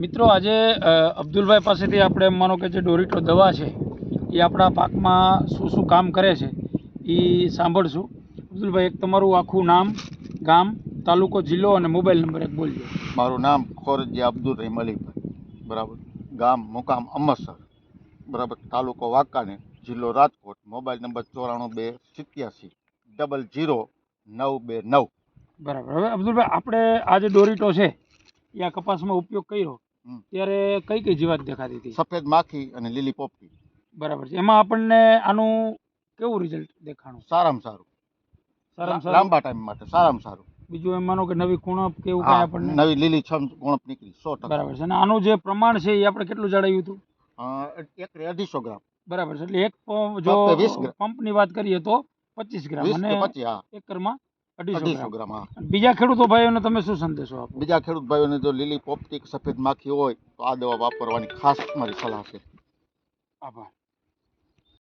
મિત્રો આજે અબ્દુલભાઈ પાસેથી આપણે માનો કે જે ડોરીટો દવા છે એ આપણા પાકમાં શું શું કામ કરે છે એ સાંભળશું. અબ્દુલભાઈ એક તમારું આખું નામ ગામ તાલુકો જિલ્લો અને મોબાઈલ નંબર એક બોલજો. મારું નામ ખોરજી અબ્દુલ રહીમ અલીભાઈ બરાબર? ગામ મુકામ અમરસર બરાબર? તાલુકો વાંકાનેર જિલ્લો રાજકોટ. મોબાઈલ નંબર ચોરાણું બે સિત્યાસી ડબલ જીરો નવ બે નવ. બરાબર. હવે અબ્દુલભાઈ આપણે આ જે ડોરીટો છે એ આ કપાસમાં ઉપયોગ કર્યો. ત્યારે કઈ કઈ જીવાત દેખાતી હતી? સફેદ માખી અને લીલી પોપટી. બરાબર છે. એમાં આપણને આનું કેવું રિઝલ્ટ દેખાણું? સારામાં સારું. સારામાં સારું? લાંબા ટાઈમ માટે સારામાં સારું. બીજું એમ માનો કે નવી કુણપ કે એવું કાંઈ આપણને? નવી લીલી છમ ગુણપ નીકળી સો ટકા. બરાબર છે. અને આનું જે પ્રમાણ છે એ આપણે કેટલું જાળવ્યું હતું? એક અઢીસો ગ્રામ. બરાબર છે. એટલે એક જો ફક્ત 20 ગ્રામ. પંપની વાત કરીએ તો પચીસ ગ્રામ અને એકરમાં અઢીસો અઢીસો ગ્રામ. ગ્રામ હા. બીજા ખેડૂતો ભાઈઓને તમે શું સંદેશો આપો? બીજા ખેડૂત ભાઈઓને જો લીલી પોપટી સફેદ માખી હોય તો આ દવા વાપરવાની ખાસ મારી સલાહ છે. આભાર.